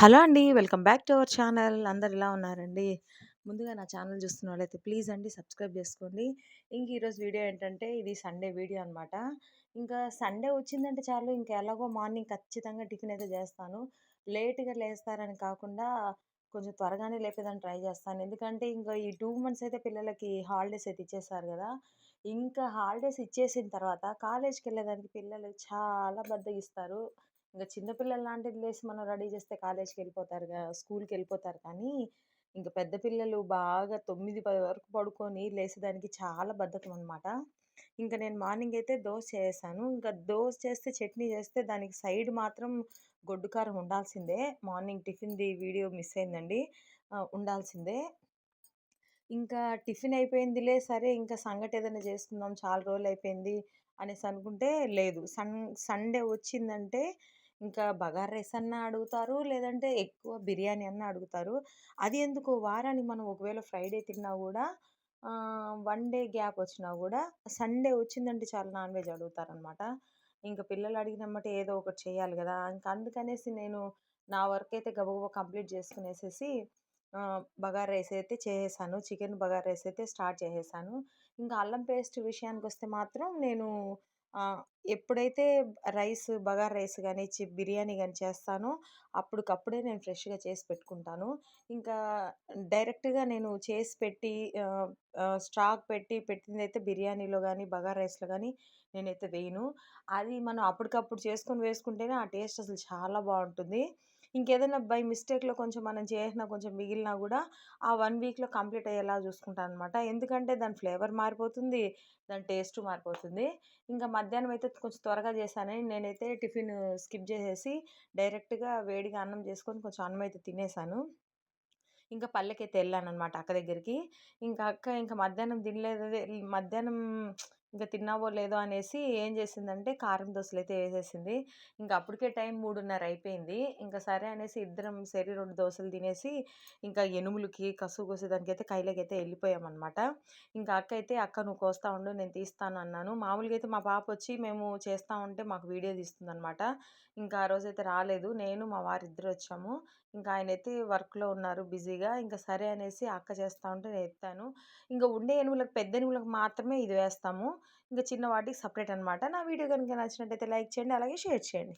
Hello అండి. Welcome back to our channel. అందరు ఇలా ఉన్నారండి? ముందుగా నా ఛానల్ చూస్తున్న వాళ్ళైతే ప్లీజ్ అండి సబ్స్క్రైబ్ చేసుకోండి. ఇంక ఈరోజు వీడియో ఏంటంటే ఇది సండే వీడియో అనమాట. ఇంకా సండే వచ్చిందంటే చాలు ఇంకా ఎలాగో మార్నింగ్ ఖచ్చితంగా టిఫిన్ అయితే చేస్తాను. లేట్‌గా లేస్తారని కాకుండా కొంచెం త్వరగానే లేపేదాన్ని ట్రై చేస్తాను. ఎందుకంటే ఇంకా ఈ టూ మంత్స్ అయితే పిల్లలకి హాలిడేస్ అయితే ఇచ్చేసారు కదా ఇంకా హాలిడేస్ ఇచ్చేసిన తర్వాత కాలేజ్కి వెళ్ళేదానికి పిల్లలు చాలా బద్దగిస్తారు ఇంకా చిన్నపిల్లలు లాంటిది లేసి మనం రెడీ చేస్తే కాలేజ్కి వెళ్ళిపోతారు స్కూల్కి వెళ్ళిపోతారు కానీ, ఇంకా పెద్ద పిల్లలు బాగా 9, 10 వరకు పడుకొని లేసేదానికి చాలా బద్ధకం అనమాట. ఇంకా నేను మార్నింగ్ అయితే దోశ చేసాను ఇంకా దోశ చేస్తే చట్నీ చేస్తే దానికి సైడ్ మాత్రం గొడ్డు కారం ఉండాల్సిందే. మార్నింగ్ టిఫిన్‌ది వీడియో మిస్ అయిందండి. ఉండాల్సిందే. ఇంకా టిఫిన్ అయిపోయిందిలే సరే ఇంకా సంగటి ఏదైనా చేసుకుందాం చాలా రోజులు అయిపోయింది అనేసి అనుకుంటే లేదు. సన్ సండే వచ్చిందంటే ఇంకా బగార్ రైస్ అన్నా అడుగుతారు. లేదంటే ఎక్కువ బిర్యానీ అన్నా అడుగుతారు. అది ఎందుకో వారానికి మనం ఒకవేళ ఫ్రైడే తిన్నా కూడా వన్ డే గ్యాప్ వచ్చినా కూడా సండే వచ్చిందంటే చాలా నాన్ వెజ్ అడుగుతారనమాట. ఇంకా పిల్లలు అడిగినెమ్మటే ఏదో ఒకటి చేయాలి కదా ఇంకా అందుకనేసి నేను నా వర్క్ అయితే గబగబా కంప్లీట్ చేసుకునేసేసి బగార్ రైస్ అయితే చేసేసాను. చికెన్ బగార్ రైస్ అయితే స్టార్ట్ చేసేసాను. ఇంకా అల్లం పేస్ట్ విషయానికి వస్తే మాత్రం నేను ఎప్పుడైతే రైస్ బగారా రైస్ కానీ చి బిర్యానీ కానీ చేస్తానో అప్పటికప్పుడే నేను ఫ్రెష్‌గా చేసి పెట్టుకుంటాను. ఇంకా డైరెక్ట్‌గా నేను చేసి పెట్టి స్టాక్ పెట్టి పెట్టింది అయితే బిర్యానీలో కానీ బగారా రైస్‌లో కానీ నేనైతే వేయను. అది మనం అప్పటికప్పుడు చేసుకొని వేసుకుంటేనే ఆ టేస్ట్ అసలు చాలా బాగుంటుంది ఇంకేదైనా బై మిస్టేక్‌లో కొంచెం మనం చేసినా కొంచెం మిగిలినా కూడా ఆ వన్ వీక్‌లో కంప్లీట్ అయ్యేలా చూసుకుంటాను అనమాట ఎందుకంటే దాని ఫ్లేవర్ మారిపోతుంది. దాని టేస్ట్ మారిపోతుంది. ఇంకా మధ్యాహ్నం అయితే కొంచెం త్వరగా చేశానని నేనైతే టిఫిన్ స్కిప్ చేసేసి డైరెక్ట్‌గా వేడిగా అన్నం చేసుకొని కొంచెం అన్నం అయితే తినేసాను. ఇంకా పల్లెకైతే ఎళ్ళాననమాట అక్క దగ్గరికి. ఇంకా అక్క ఇంకా మధ్యాహ్నం తినలేదు మధ్యాహ్నం ఇంకా తిన్నావో లేదో అనేసి ఏం చేసిందంటే కారం దోశలు అయితే వేసేసింది. ఇంకా అప్పటికే టైం 3:30 అయిపోయింది. ఇంకా సరే అనేసి ఇద్దరం సరి రెండు దోశలు తినేసి ఇంకా ఎనుములకి, కసువు కోసేదానికైతే కైలకైతే వెళ్ళిపోయామన్నమాట ఇంకా అక్క అయితే "అక్క నువ్వు కోస్తా ఉండు నేను తీస్తాను" అన్నాను. మామూలుగా అయితే మా పాప వచ్చి మేము చేస్తా ఉంటే మాకు వీడియో తీస్తుందనమాట. ఇంకా ఆ రోజైతే రాలేదు. నేను, మా వారి ఇద్దరు వచ్చాము. ఇంకా ఆయనైతే వర్క్‌లో ఉన్నారు బిజీగా. ఇంకా సరే అనేసి అక్క చేస్తా ఉంటే నేను ఎత్తాను. ఇంకా ఉండే ఎనుములకు పెద్ద ఎనుములకు మాత్రమే ఇది వేస్తాము. ఇంకా చిన్న వాటికి సపరేట్ అనమాట. నా వీడియో కనుక నచ్చినట్టయితే లైక్ చేయండి. అలాగే షేర్ చేయండి.